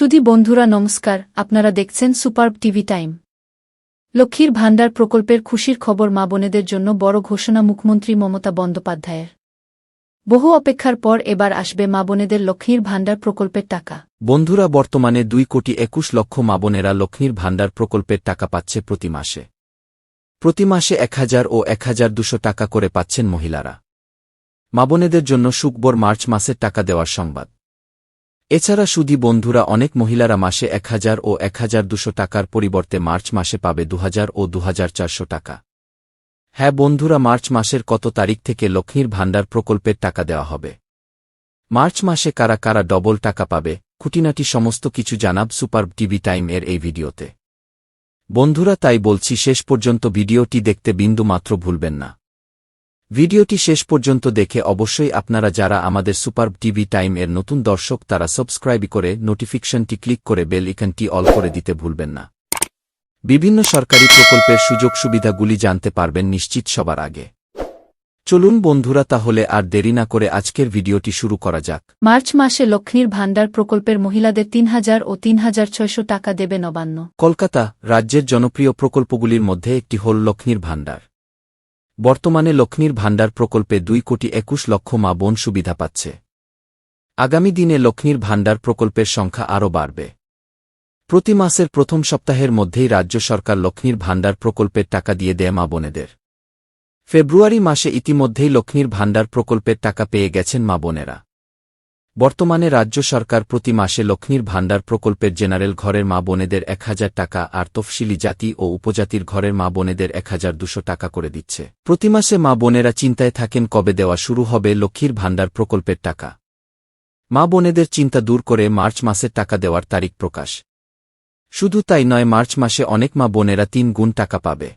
সুধী বন্ধুরা নমস্কার, আপনারা দেখছেন সুপারব টিভি টাইম। লক্ষ্মীর ভাণ্ডার প্রকল্পের খুশির খবর মা বোনেদের জন্য বড় ঘোষণা মুখ্যমন্ত্রী মমতা বন্দ্যোপাধ্যায়ের। বহু অপেক্ষার পর এবার আসবে মা বোনেদের লক্ষ্মীর ভাণ্ডার প্রকল্পের টাকা। বন্ধুরা, বর্তমানে দুই কোটি একুশ লক্ষ মাবনেরা লক্ষ্মীর ভাণ্ডার প্রকল্পের টাকা পাচ্ছে প্রতি মাসে। প্রতি মাসে এক হাজার ও এক হাজার দুশো টাকা করে পাচ্ছেন মহিলারা। মাবনেদের জন্য শুকবর মার্চ মাসের টাকা দেওয়ার সংবাদ। এছাড়া সুদী বন্ধুরা অনেক মহিলারা মাসে এক হাজার ও এক হাজার দুশো টাকার পরিবর্তে মার্চ মাসে পাবে দুহাজার ও দুহাজার চারশো টাকা। হ্যাঁ বন্ধুরা, মার্চ মাসের কত তারিখ থেকে লক্ষ্মীর ভাণ্ডার প্রকল্পের টাকা দেওয়া হবে? মার্চ মাসে কারা কারা ডবল টাকা পাবে? খুঁটিনাটি সমস্ত কিছু জানাব সুপার টিভি টাইম এর এই ভিডিওতে। বন্ধুরা, তাই বলছি, শেষ পর্যন্ত ভিডিওটি দেখতে বিন্দু মাত্র ভুলবেন না। ভিডিওটি শেষ পর্যন্ত দেখে অবশ্যই আপনারা যারা আমাদের সুপার টিভি টাইম এর নতুন দর্শক তারা সাবস্ক্রাইব করে নোটিফিকেশনটি ক্লিক করে বেল ইকনটি অল করে দিতে ভুলবেন না। বিভিন্ন সরকারি প্রকল্পের সুযোগ সুবিধাগুলি জানতে পারবেন নিশ্চিত সবার আগে। চলুন বন্ধুরা তাহলে আর দেরি না করে আজকের ভিডিওটি শুরু করা যাক। মার্চ মাসে লক্ষ্মীর ভাণ্ডার প্রকল্পের মহিলাদের তিন হাজার ও তিন হাজার ছয়শো টাকা দেবে নবান্ন। কলকাতা রাজ্যের জনপ্রিয় প্রকল্পগুলির মধ্যে একটি হল লক্ষ্মীর ভাণ্ডার। বর্তমানে লক্ষ্মীর ভাণ্ডার প্রকল্পে দুই কোটি একুশ লক্ষ মা বোন সুবিধা পাচ্ছে। আগামী দিনে লক্ষ্মীর ভাণ্ডার প্রকল্পের সংখ্যা আরও বাড়বে। প্রতি মাসের প্রথম সপ্তাহের মধ্যেই রাজ্য সরকার লক্ষ্মীর ভাণ্ডার প্রকল্পের টাকা দিয়ে দেয় মা বোনেদের। ফেব্রুয়ারি মাসে ইতিমধ্যেই লক্ষ্মীর ভাণ্ডার প্রকল্পের টাকা পেয়ে গেছেন মা বোনেরা। বর্তমানে রাজ্য সরকার প্রতি মাসে লক্ষ্মীর ভাণ্ডার প্রকল্পের জেনারেল ঘরের মা বোনেদের এক হাজার টাকা আর তফসিলি জাতি ও উপজাতির ঘরের মা বোনেদের এক হাজার দুশো টাকা করে দিচ্ছে। প্রতি মাসে মা বোনেরা চিন্তায় থাকেন কবে দেওয়া শুরু হবে লক্ষ্মীর ভাণ্ডার প্রকল্পের টাকা। মা বোনেদের চিন্তা দূর করে মার্চ মাসের টাকা দেওয়ার তারিখ প্রকাশ। শুধু তাই নয়, মার্চ মাসে অনেক মা বোনেরা তিন গুণ টাকা পাবে।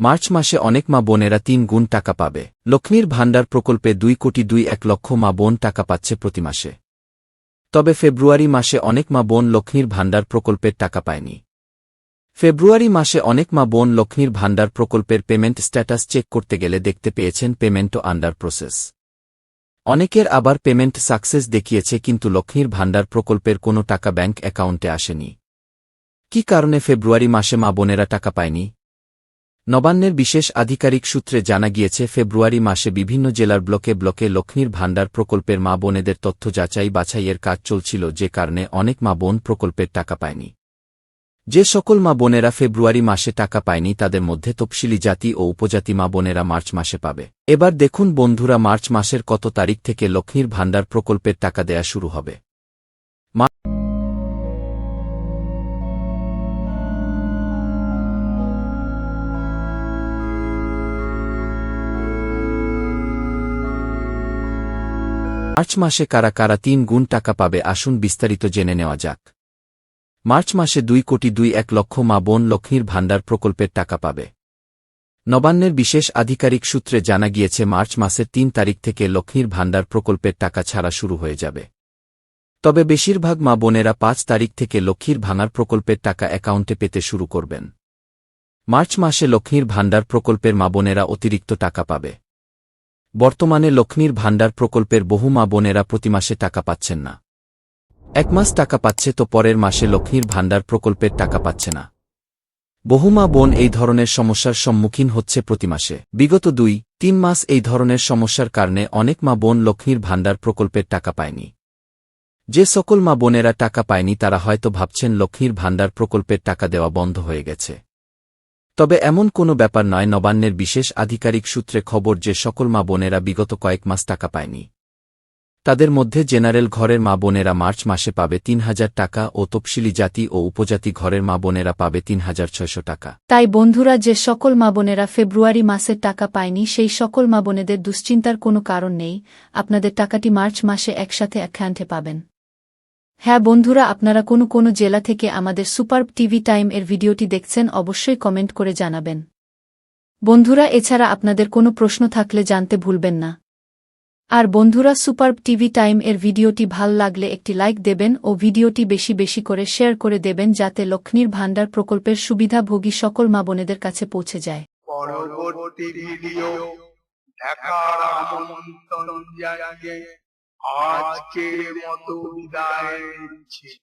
মার্চ মাসে অনেক মা বোনেরা তিন গুণ টাকা পাবে। লক্ষ্মীর ভাণ্ডার প্রকল্পে দুই কোটি দুই এক লক্ষ মা বোন টাকা পাচ্ছে প্রতি মাসে। তবে ফেব্রুয়ারি মাসে অনেক মা বোন লক্ষ্মীর ভাণ্ডার প্রকল্পের টাকা পায়নি। ফেব্রুয়ারি মাসে অনেক মা বোন লক্ষ্মীর ভাণ্ডার প্রকল্পের পেমেন্ট স্ট্যাটাস চেক করতে গেলে দেখতে পেয়েছেন পেমেন্টও আন্ডার প্রসেস। অনেকের আবার পেমেন্ট সাকসেস দেখিয়েছে কিন্তু লক্ষ্মীর ভাণ্ডার প্রকল্পের কোনো টাকা ব্যাংক অ্যাকাউন্টে আসেনি। কি কারণে ফেব্রুয়ারি মাসে মা বোনেরা টাকা পায়নি? নবান্নের বিশেষ আধিকারিক সূত্রে জানা গিয়েছে, ফেব্রুয়ারি মাসে বিভিন্ন জেলার ব্লকে ব্লকে লক্ষ্মীর ভাণ্ডার প্রকল্পের মা বোনেদের তথ্য যাচাই বাছাইয়ের কাজ চলছিল, যে কারণে অনেক মা বোন প্রকল্পের টাকা পায়নি। যে সকল মা বোনেরা ফেব্রুয়ারি মাসে টাকা পায়নি, তাদের মধ্যে তপশিলি জাতি ও উপজাতি মা বোনেরা মার্চ মাসে পাবে। এবার দেখুন বন্ধুরা, মার্চ মাসের কত তারিখ থেকে লক্ষ্মীর ভাণ্ডার প্রকল্পের টাকা দেয়া শুরু হবে। মার্চ মাসে কারা কারা তিন গুণ টাকা পাবে আসুন বিস্তারিত জেনে নেওয়া যাক। মার্চ মাসে দুই কোটি দুই এক লক্ষ মা বোন লক্ষ্মীর ভাণ্ডার প্রকল্পের টাকা পাবে। নবান্নের বিশেষ আধিকারিক সূত্রে জানা গিয়েছে, মার্চ মাসের তিন তারিখ থেকে লক্ষ্মীর ভাণ্ডার প্রকল্পের টাকা ছাড়া শুরু হয়ে যাবে। তবে বেশিরভাগ মা বোনেরা পাঁচ তারিখ থেকে লক্ষ্মীর ভাঙার প্রকল্পের টাকা অ্যাকাউন্টে পেতে শুরু করবেন। মার্চ মাসে লক্ষ্মীর ভাণ্ডার প্রকল্পের মা বোনেরা অতিরিক্ত টাকা পাবে। বর্তমানে লক্ষ্মীর ভাণ্ডার প্রকল্পের বহু মা বোনেরা প্রতি মাসে টাকা পাচ্ছেন না। এক মাস টাকা পাচ্ছে তো পরের মাসে লক্ষ্মীর ভাণ্ডার প্রকল্পের টাকা পাচ্ছে না। বহু মা বোন এই ধরনের সমস্যার সম্মুখীন হচ্ছে প্রতি মাসে। বিগত দুই, তিন মাস এই ধরনের সমস্যার কারণে অনেক মা বোন লক্ষ্মীর ভাণ্ডার প্রকল্পের টাকা পায়নি। যে সকল মা বোনেরা টাকা পায়নি তারা হয়তো ভাবছেন লক্ষ্মীর ভাণ্ডার প্রকল্পের টাকা দেওয়া বন্ধ হয়ে গেছে। তবে এমন কোনো ব্যাপার নয়, নবান্নের বিশেষ আধিকারিক সূত্রে খবর যে সকল মা বোনেরা বিগত কয়েক মাস টাকা পায়নি। তাদের মধ্যে জেনারেল ঘরের মা বোনেরা মার্চ মাসে পাবে তিন হাজার টাকা ও তপশিলি জাতি ও উপজাতি ঘরের মা বোনেরা পাবে তিন হাজার ছয়শো টাকা। তাই বন্ধুরা, যে সকল মা বোনেরা ফেব্রুয়ারি মাসের টাকা পায়নি, সেই সকল মা বোনেদের দুশ্চিন্তার কোনো কারণ নেই। আপনাদের টাকাটি মার্চ মাসে একসাথে অ্যাকাউন্টে পাবেন। হ্যাঁ বন্ধুরা, আপনারা কোনো কোনো জেলা থেকে আমাদের সুপার টিভি টাইম এর ভিডিওটি দেখছেন, অবশ্যই কমেন্ট করে জানাবেন। বন্ধুরা, এছাড়া আপনাদের কোনো প্রশ্ন থাকলে জানতে ভুলবেন না। আর বন্ধুরা, সুপার টিভি টাইম এর ভিডিওটি ভালো লাগলে একটি লাইক দেবেন ও ভিডিওটি বেশি বেশি করে শেয়ার করে দেবেন যাতে লক্ষ্মীর ভাণ্ডার প্রকল্পের সুবিধাভোগী সকল মা বোনেদের কাছে পৌঁছে যায়। পরবর্তী ভিডিও দেখার আমন্ত্রণ জানিয়ে Ah, que da gente.